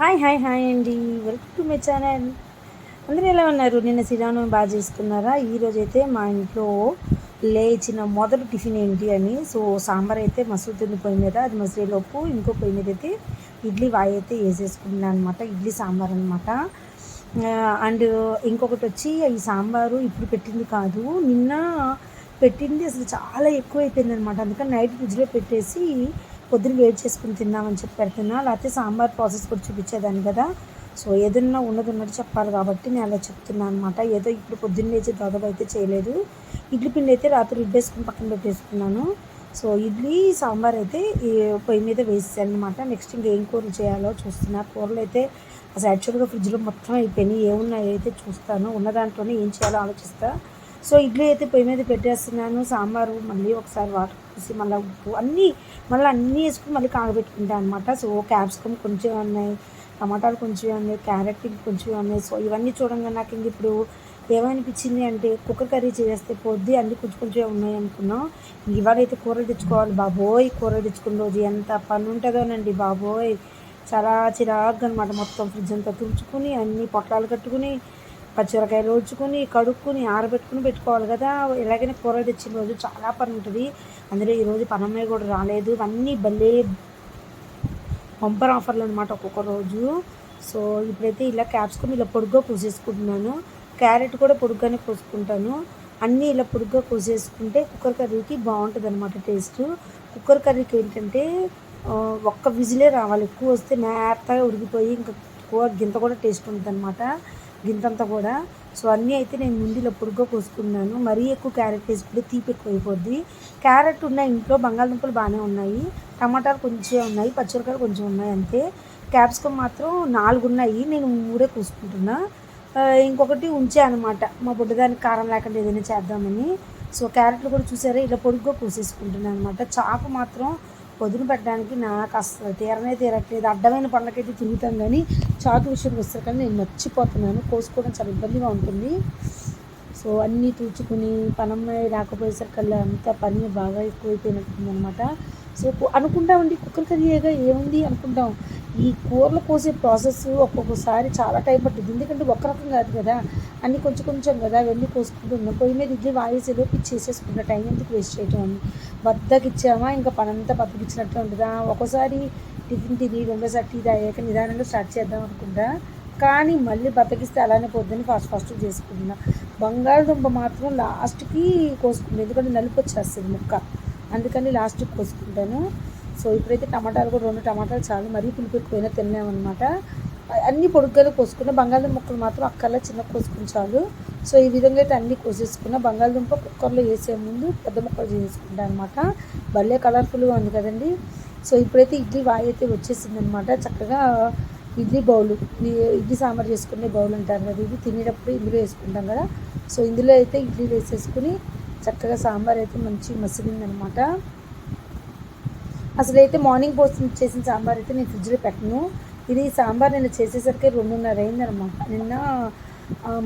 Hi hi hi అండి. Welcome to my channel అందరూ ఎలా ఉన్నారు? నిన్న శ్రీరామనవమి బాగా చేసుకున్నారా? ఈరోజు అయితే మా ఇంట్లో లేచిన మొదటి టిఫిన్ ఏంటి అని సో సాంబార్ అయితే మసూతుంది పొయ్యి మీద అది మసిలేలోపు ఇంకో పొయ్యి మీద అయితే ఇడ్లీ వాయి అయితే వేసేసుకున్నాను అనమాట ఇడ్లీ సాంబార్ అనమాట అండ్ ఇంకొకటి వచ్చి ఈ సాంబారు ఇప్పుడు పెట్టింది కాదు నిన్న పెట్టింది అసలు చాలా ఎక్కువ అయిపోయింది అనమాట అందుకని నైట్ ఫ్రిడ్జ్లో పెట్టేసి పొద్దున వేడి చేసుకుని తిందామని చెప్పి పెడుతున్నా. లేకపోతే సాంబార్ ప్రాసెస్ కూడా చూపించేదాన్ని కదా. సో ఏదన్నా ఉన్నది ఉన్నట్టు చెప్పాలి కాబట్టి నేను అలా చెప్తున్నాను అనమాట ఏదో ఇప్పుడు పొద్దున్న లేచి దాదాపు అయితే చేయలేదు. ఇడ్లీ పిండి అయితే రాత్రి రుబ్బేసుకుని పక్కన పెట్టేసుకున్నాను. సో ఇడ్లీ సాంబార్ అయితే ఈ పొయ్యి మీద వేసేసాను అనమాట నెక్స్ట్ ఇంకేం కూరలు చేయాలో చూస్తున్నా. కూరలు అయితే అసలు యాక్చువల్గా ఫ్రిడ్జ్లో మొత్తం అయిపోయినాయి. ఏమున్నాయి అయితే చూస్తాను. ఉన్న దాంట్లోనే ఏం చేయాలో ఆలోచిస్తాను సో ఇడ్లీ అయితే పొయ్యి మీద పెట్టేస్తున్నాను సాంబారు మళ్ళీ ఒకసారి వాటర్ పోసి మళ్ళీ ఉప్పు అన్నీ మళ్ళీ అన్నీ వేసుకుని మళ్ళీ కాగబెట్టుకుంటాను అనమాట సో క్యాప్సికమ్ కొంచెం ఉన్నాయి టమాటాలు కొంచెం ఉన్నాయి క్యారెట్ కొంచెం ఉన్నాయి. సో ఇవన్నీ చూడంగా నాకు ఇంక ఇప్పుడు ఏమనిపించింది అంటే కుక్కర్ కర్రీ చేస్తే పొద్దు అన్ని కొంచెం కొంచెం ఉన్నాయి అనుకున్నాం. ఇవాళ అయితే కూరలు తెచ్చుకోవాలి బాబోయ్ కూరలు తెచ్చుకున్న రోజు ఎంత పని ఉంటుందోనండి బాబోయ్. చాలా చిరాగ్గా అనమాట మొత్తం ఫ్రిడ్జ్ అంతా తుడుచుకుని అన్ని పొట్లాలు కట్టుకుని పచ్చిమిరకాయలు వచ్చుకొని కడుక్కుని ఆరబెట్టుకుని పెట్టుకోవాలి కదా. ఎలాగైనా కూర తెచ్చిన రోజు చాలా పని ఉంటుంది. అందులో ఈరోజు పనమ్మాయి కూడా రాలేదు. అన్నీ భలే పంపర్ ఆఫర్లు అనమాట ఒక్కొక్క రోజు. సో ఇప్పుడైతే ఇలా క్యాప్సికమ్ ఇలా పొడుగ్గా పూసేసుకుంటున్నాను క్యారెట్ కూడా పొడుగ్గానే కోసుకుంటాను. అన్నీ ఇలా పొడుగ్గా కోసేసుకుంటే కుక్కర్ కర్రీకి బాగుంటుంది అనమాట టేస్ట్. కుక్కర్ కర్రీకి ఏంటంటే ఒక్క విజిలే రావాలి. ఎక్కువ వస్తే మేతగా ఉడికిపోయి ఇంకా కూర గింత కూడా టేస్ట్ ఉంటుంది అనమాట గింతంతా కూడా. సో అన్నీ అయితే నేను ముందు ఇలా పొడుగ్గా కోసుకున్నాను. మరీ ఎక్కువ క్యారెట్ వేసుకుంటే తీపి ఎక్కువ అయిపోద్ది క్యారెట్ ఉన్నాయి ఇంట్లో బంగాళదుంపలు బాగానే ఉన్నాయి. టమాటాలు కొంచెం ఉన్నాయి. పచ్చిమిరకాయలు కొంచెం ఉన్నాయి అంతే. క్యాప్సికమ్ మాత్రం నాలుగు ఉన్నాయి. నేను మూడే కోసుకుంటున్నా. ఇంకొకటి ఉంచా అనమాట మా బుడ్డదానికి కారం లేకుండా ఏదైనా చేద్దామని. సో క్యారెట్లు కూడా చూసారా? ఇలా పొడుగ్గా కోసేసుకుంటున్నాను అనమాట చాకు మాత్రం పొదును పెట్టడానికి నాకు అసలు తీరనే తీరట్లేదు. అడ్డమైన పండ్లకైతే తిరుగుతాం కానీ చాకు విషయానికి వస్తారు కానీ నేను మర్చిపోతున్నాను. కోసుకోవడం చాలా ఇబ్బందిగా ఉంటుంది. సో అన్నీ తూచుకుని పనమ్మాయి రాకపోయేసరికల్లా అంతా పని బాగా ఎక్కువైపోయినట్టుంది అనమాట సో అనుకుంటామండి కుక్కర్ కర్రీగా ఏముంది అనుకుంటాం. ఈ కూరలు కోసే ప్రాసెస్ ఒక్కొక్కసారి చాలా టైం పట్టింది ఎందుకంటే ఒక రకం కాదు కదా. అన్ని కొంచెం కొంచెం కదా వెళ్ళి కోసుకుంటున్నాం. పొయ్యి మీద ఇడ్లీ పిచ్చి ఇచ్చేసేసుకుంటా టైం ఎందుకు వేస్ట్ చేయటం? అని బద్దకి ఇచ్చామా? ఇంకా పనంతా బద్దకిచ్చినట్టు ఉంటుందా? ఒక్కోసారి టిఫిన్ తిని రెండోసారి టీ తాగాక నిదానంగా స్టార్ట్ చేద్దాం అనుకుంటా. కానీ మళ్ళీ బద్దకిస్తే అలానే పొద్దున్న ఫాస్ట్ ఫాస్ట్ చేసుకుంటున్నా. బంగాళదుంప మాత్రం లాస్ట్కి కోసుకుంటాను ఎందుకంటే నలుపు వచ్చేస్తుంది ముక్క. అందుకని లాస్ట్కి కోసుకుంటాను. సో ఇప్పుడైతే టమాటాలు కూడా రెండు టమాటాలు చాలు. మరీ పులుపు తిన్నామన్నమాట అన్ని పొడుగ్గాలు కోసుకున్న. బంగాళదుంప ముక్కలు మాత్రం అక్కర్లా చిన్న కోసుకుని చాలు. సో ఈ విధంగా అయితే అన్ని కోసేసుకున్న. బంగాళదుంప కుక్కర్లో వేసే ముందు పెద్ద ముక్కలు చేసుకుంటాను అనమాట భలే కలర్ఫుల్గా ఉంది కదండి. సో ఇప్పుడైతే ఇడ్లీ వాయి అయితే వచ్చేసిందనమాట చక్కగా ఇడ్లీ బౌల్. ఇడ్లీ సాంబార్ చేసుకునే బౌల్ అంటారు కదా ఇది. తినేటప్పుడు ఇందులో వేసుకుంటాం కదా. సో ఇందులో అయితే ఇడ్లీ వేసేసుకుని చక్కగా సాంబార్ అయితే మంచి మసిలిందనమాట అసలు అయితే మార్నింగ్ పోస్ట్ చేసిన సాంబార్ అయితే నేను ఫ్రిడ్జ్లో పెట్టను. ఇది సాంబార్ నేను చేసేసరికి రెండున్నర అయిందనమాట నిన్న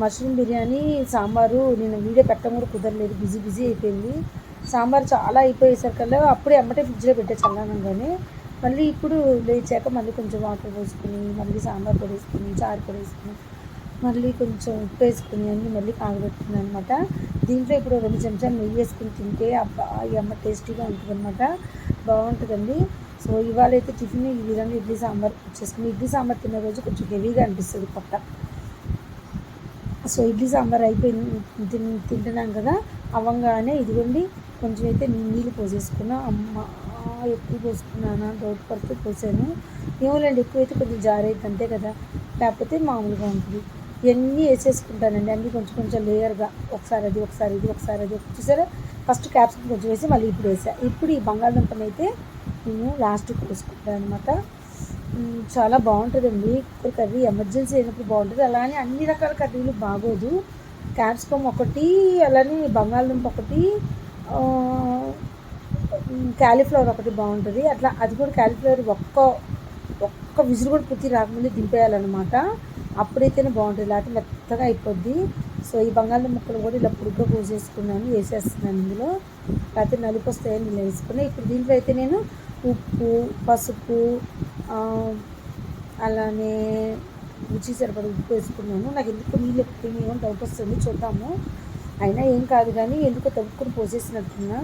మష్రూమ్ బిర్యానీ సాంబారు నేను వీడియో పెట్టడం కూడా కుదరలేదు. బిజీ బిజీ అయిపోయింది. సాంబార్ చాలా అయిపోయేసరికల్లా అప్పుడే అమ్మటే ఫ్రిడ్జ్లో పెట్టే చల్లనంగానే మళ్ళీ ఇప్పుడు లేచాక మళ్ళీ కొంచెం వాటర్ పోసుకుని మళ్ళీ సాంబార్ పొడి వేసుకుని చారు పొడి వేసుకుని మళ్ళీ కొంచెం ఉప్పు వేసుకుని అన్నీ మళ్ళీ కాగబెట్టుకుని అనమాట దీంట్లో ఇప్పుడు రెండు చెంచాలు నెయ్యి వేసుకుని తింటే అబ్బా ఈ అమ్మ టేస్టీగా ఉంటుంది అనమాట బాగుంటుందండి. సో ఇవాళ అయితే టిఫిన్ ఈ విధంగా ఇడ్లీ సాంబార్ చేసుకుని ఇడ్లీ సాంబార్ తిన్న రోజు కొంచెం హెవీగా అనిపిస్తుంది పొట్ట. సో ఇడ్లీ సాంబార్ అయిపోయింది తిన్ తింటున్నాం కదా అవ్వంగానే ఇదిగోండి కొంచెం అయితే నీళ్ళు పోసేసుకున్నా అమ్మ ఎక్కువ పోసుకున్నానా డౌట్ పడితే పోసాను. ఏమోలేండి ఎక్కువైతే కొంచెం జారైతే అంతే కదా లేకపోతే మామూలుగా ఉంటుంది. ఇవన్నీ వేసేసుకుంటానండి. అన్నీ కొంచెం కొంచెం లేయర్గా ఒకసారి అది ఒకసారి ఇది ఒకసారి అది. చూసారా? ఫస్ట్ క్యాప్సికమ్ కొంచెం వేసి మళ్ళీ ఇప్పుడు వేసా. ఇప్పుడు ఈ బంగాళదుంపని అయితే నేను లాస్ట్కి వేసుకుంటాను అనమాట చాలా బాగుంటుందండి. కుక్కర్ కర్రీ ఎమర్జెన్సీ అయినప్పుడు బాగుంటుంది. అలానే అన్ని రకాల కర్రీలు బాగోదు. క్యాప్సికమ్ ఒకటి అలానే బంగాళదుంప ఒకటి క్యాలీఫ్లవర్ ఒకటి బాగుంటుంది. అట్లా అది కూడా క్యాలీఫ్లవర్ ఒక్క ఒక్క విజిల్ కూడా పూర్తి రాకముందే దింపేయాలన్నమాట. అప్పుడైతేనే బాగుంటుంది లేకపోతే మెత్తగా అయిపోద్ది. సో ఈ బంగాళ ముక్కలు కూడా ఇలా పుడుగ్గా పోసేసుకున్నాను వేసేస్తున్నాను ఇందులో. లేకపోతే నలుపు వస్తాయని ఇలా వేసుకున్నాను ఇప్పుడు దీంట్లో అయితే నేను ఉప్పు పసుపు అలానే రుచి సరిపడ ఉప్పు వేసుకున్నాను. నాకు ఎందుకు నీళ్ళు ఎక్కువ అని డౌట్ వస్తుంది చూద్దాము. అయినా ఏం కాదు కానీ ఎందుకో తవ్వుకుని పోసేసినట్టున్నా.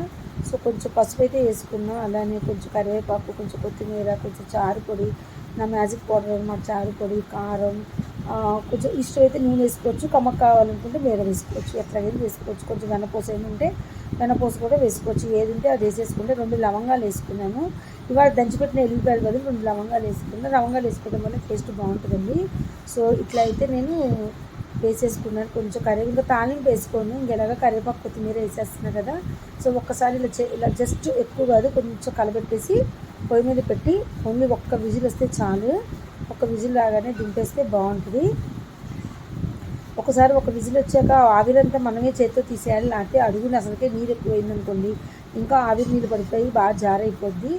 సో కొంచెం పసుపు అయితే వేసుకున్నా. అలానే కొంచెం కరివేపాకు కొంచెం కొత్తిమీర కొంచెం చారు పొడి నా మ్యాజిక్ పౌడర్ అనమాట చారు పొడి కారం కొంచెం ఇష్టం అయితే నూనె వేసుకోవచ్చు కమ్మక్ కావాలనుకుంటే వేరే వేసుకోవచ్చు ఎట్లాగైనా వేసుకోవచ్చు కొంచెం వెనపోస ఉంటే వెనపోస కూడా వేసుకోవచ్చు. ఏది ఉంటే అది వేసేసుకుంటే రెండు లవంగాలు వేసుకున్నాను. ఇవాళ దంచిపెట్టిన ఎల్లిపాయలు బదులు రెండు లవంగాలు వేసుకున్నాను లవంగాలు వేసుకోవడం వల్ల టేస్ట్ బాగుంటుందండి. సో ఇట్లా అయితే నేను వేసేసుకున్నాను. కొంచెం కర్రీ ఇంకా తాలింపు వేసుకోను. ఇంకెలాగా కరివేపాకు కొత్తిమీర వేసేస్తున్నా కదా. సో ఒక్కసారి ఇలా ఇలా జస్ట్ ఎక్కువ కాదు కొంచెం కలబెట్టేసి పొయ్యి మీద పెట్టి ఓన్లీ ఒక్క విజిల్ వస్తే చాలు. ఒక విజిల్ రాగానే దింపేస్తే బాగుంటుంది. ఒకసారి ఒక విజిల్ వచ్చాక ఆవిరంతా మనమే చేత్తో తీసేయాలి లేకపోతే అడుగుని అసలుకే నీరు ఎక్కువైందనుకోండి ఇంకా ఆవిరి నీళ్ళు పడిపోయి బాగా జారైపోద్ది.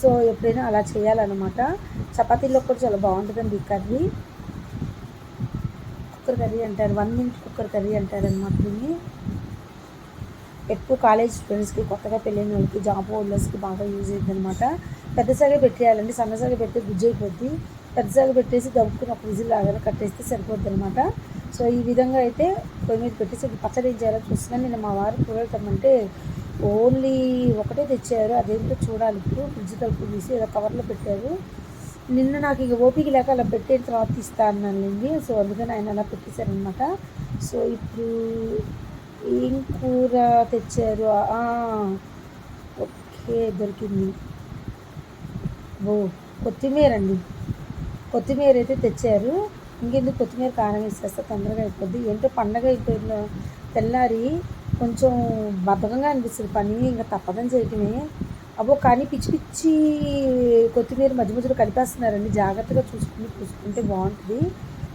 సో ఎప్పుడైనా అలా చేయాలన్నమాట. చపాతీలో కూడా చాలా బాగుంటుందండి ఈ కర్రీ. కుక్కర్ కర్రీ అంటారు వన్ మినిట్ కుక్కర్ కర్రీ అంటారు అనమాట దీన్ని. ఎక్కువ కాలేజ్ స్టూడెంట్స్కి కొత్తగా పెళ్ళైన వాళ్ళకి జాబ్ హోల్డర్స్కి బాగా యూజ్ అవుతుంది అనమాట పెద్దసాగే పెట్టేయాలండి సన్నసాగా పెడితే గుజ్జు అయిపోద్ది పెద్దసాగా పెట్టేసి దమ్ముకుని ఒక విజిల్ లాగానే కట్టేస్తే సరిపోద్ది అనమాట సో ఈ విధంగా అయితే పొయ్యి మీద పెట్టేసి పచ్చడి ఏం చేయాలో చూస్తున్నాను నేను మా వారు కూరలు తెమ్మంటే ఓన్లీ ఒకటే తెచ్చారు. అదేంటో చూడాలి. ఇప్పుడు ఫ్రిడ్జ్ తలుపు తీసి ఏదో కవర్లో పెట్టారు. నిన్న నాకు ఇక ఓపిక లేక అలా పెట్టిన తర్వాత ఇస్తా అన్నానండి సో అందుకని ఆయన అలా పెట్టేశారనమాట సో ఇప్పుడు ఏం కూర తెచ్చారు? ఓకే దొరికింది. ఓ కొత్తిమీర అండి. కొత్తిమీర అయితే తెచ్చారు. ఇంకెందుకు కొత్తిమీర కారం వేసేస్తే తొందరగా అయిపోద్ది. ఏంటో పండగ అయిపోయిన తెల్లారి కొంచెం బద్ధకంగా అనిపిస్తుంది పని ఇంకా తప్పదని చేయటమే. అబ్బో కానీ పిచ్చి పిచ్చి కొత్తిమీర మధ్య మధ్యలో కలిపేస్తున్నారండి. జాగ్రత్తగా చూసుకుని చూసుకుంటే బాగుంటుంది.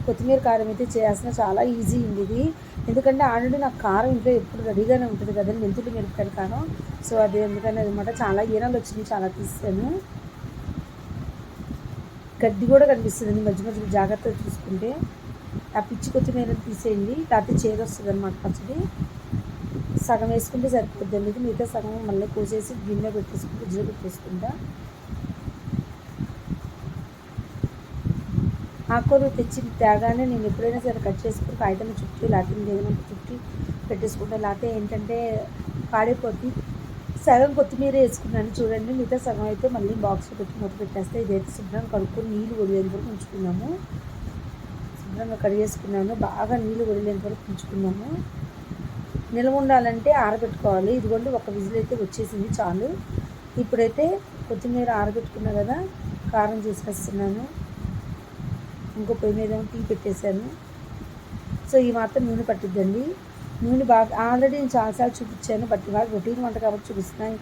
కొత్తిమీర కారం అయితే చేయాల్సిన చాలా ఈజీ ఉంది ఇది. ఎందుకంటే ఆల్రెడీ నాకు కారం ఇంట్లో ఎప్పుడు రెడీగానే ఉంటుంది కదండి. మెంతులు మిరపకాయల కారం. సో అది ఎందుకని అనమాట. చాలా ఈనాలు వచ్చినాయి చాలా తీసాను గడ్డి కూడా కనిపిస్తుంది మధ్య మధ్యలో జాగ్రత్తగా చూసుకుంటే. ఆ పిచ్చి కొత్తిమీర తీసేయండి. లేకపోతే చేదు వస్తుంది అనమాట పచ్చడి. సగం వేసుకుంటే సరిపోద్ది అనేది మిగతా సగం మళ్ళీ కోసేసి గిన్నె పెట్టేసుకుంటే ఫ్రిడ్జ్లో పెట్టేసుకుంటా. ఆకుకూర తెచ్చి తేగానే నేను ఎప్పుడైనా సరే కట్ చేసుకుని కాగితం చుట్టి లేకపోతే ఏదైనా చుట్టి పెట్టేసుకుంటా. లేకపోతే ఏంటంటే పాడైపోతుంది సగం కొత్తిమీర వేసుకున్నాను. చూడండి మిగతా సగం అయితే మళ్ళీ బాక్స్లో పెట్టి మూత పెట్టేస్తే ఇదైతే శుభ్రంగా కడుక్కొని నీళ్ళు వదిలేంత వరకు ఉంచుకున్నాము. శుభ్రంగా కడిగేసుకున్నాను. బాగా నీళ్ళు వదిలేంత వరకు ఉంచుకున్నాము. నిల్వ ఉండాలంటే ఆరబెట్టుకోవాలి. ఇదిగోండి ఒక విజిల్ అయితే వచ్చేసింది చాలు. ఇప్పుడైతే కొత్తిమీర ఆరబెట్టుకున్నా కదా కారం చేసుకొస్తున్నాను ఇంకో పొయ్యి మీద టీ పెట్టేశాను. సో ఈ మాత్రం నూనె పట్టిద్దండి. నూనె బాగా ఆల్రెడీ నేను చాలాసార్లు చూపించాను బట్ ఇవాళ రొటీన్ వంట కాబట్టి చూపిస్తున్నాను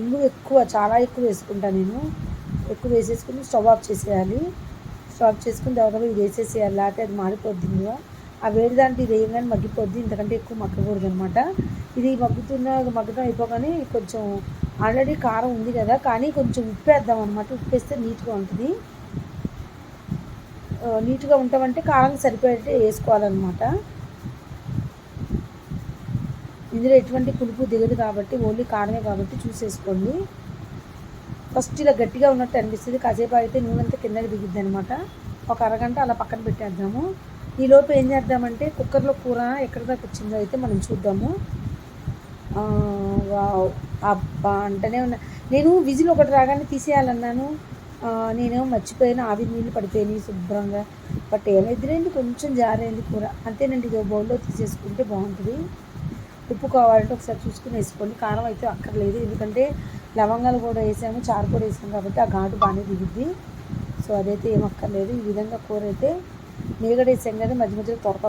ఇంగు ఎక్కువ చాలా ఎక్కువ వేసుకుంటాను నేను. ఎక్కువ వేసేసుకుని స్టవ్ ఆఫ్ చేసేయాలి. స్టవ్ ఆఫ్ చేసుకుని తర్వాత ఇది వేసేసేయాలి లేకపోతే అది మాడిపోద్ది ఇంకా ఆ వేడి దాంట్లో ఇది వేయగానే మగ్గిపోద్ది ఇంతకంటే ఎక్కువ మగ్గకూడదు అనమాట ఇది మగ్గుతున్న మగ్గడం అయిపోగానే కొంచెం ఆల్రెడీ కారం ఉంది కదా కానీ కొంచెం ఉప్పు వేద్దాం అనమాట ఉప్పు వేస్తే నీట్గా ఉంటుంది. నీట్గా ఉంటామంటే కారం సరిపోయేట్టు వేసుకోవాలన్నమాట. ఇందులో ఎటువంటి పులుపు దిగదు కాబట్టి ఓన్లీ కారమే కాబట్టి చూసేసుకోండి. ఫస్ట్ ఇలా గట్టిగా ఉన్నట్టు అనిపిస్తుంది. కాసేపు అయితే నూనెంతా కిందకి దిగిద్ది అనమాట ఒక అరగంట అలా పక్కన పెట్టేద్దాము. ఈలోపు ఏం చేద్దామంటే కుక్కర్లో కూర ఎక్కడ దాకా వచ్చిందో అయితే మనం చూద్దాము. అబ్బా అంటనే ఉన్నా. నేను విజిల్ ఒకటి రాగానే తీసేయాలన్నాను. నేనేమో మర్చిపోయిన. ఆవిరి నీళ్ళు పడిపోయినాయి శుభ్రంగా. బట్ ఏమైందిలేండి కొంచెం జారైంది కూర. అంతేనండి ఇది బౌల్లో తీసేసుకుంటే బాగుంటుంది. ఉప్పు కావాలంటే ఒకసారి చూసుకుని వేసుకోండి. కారం అయితే అక్కర్లేదు. ఎందుకంటే లవంగాలు కూడా వేసాము చారు కూడా వేసాము కాబట్టి ఆ ఘాటు బాగానే దిగుద్ది. సో అదైతే ఏం అక్కర్లేదు. ఈ విధంగా కూర అయితే వేసాం కదా మధ్య మధ్యలో త్వరగా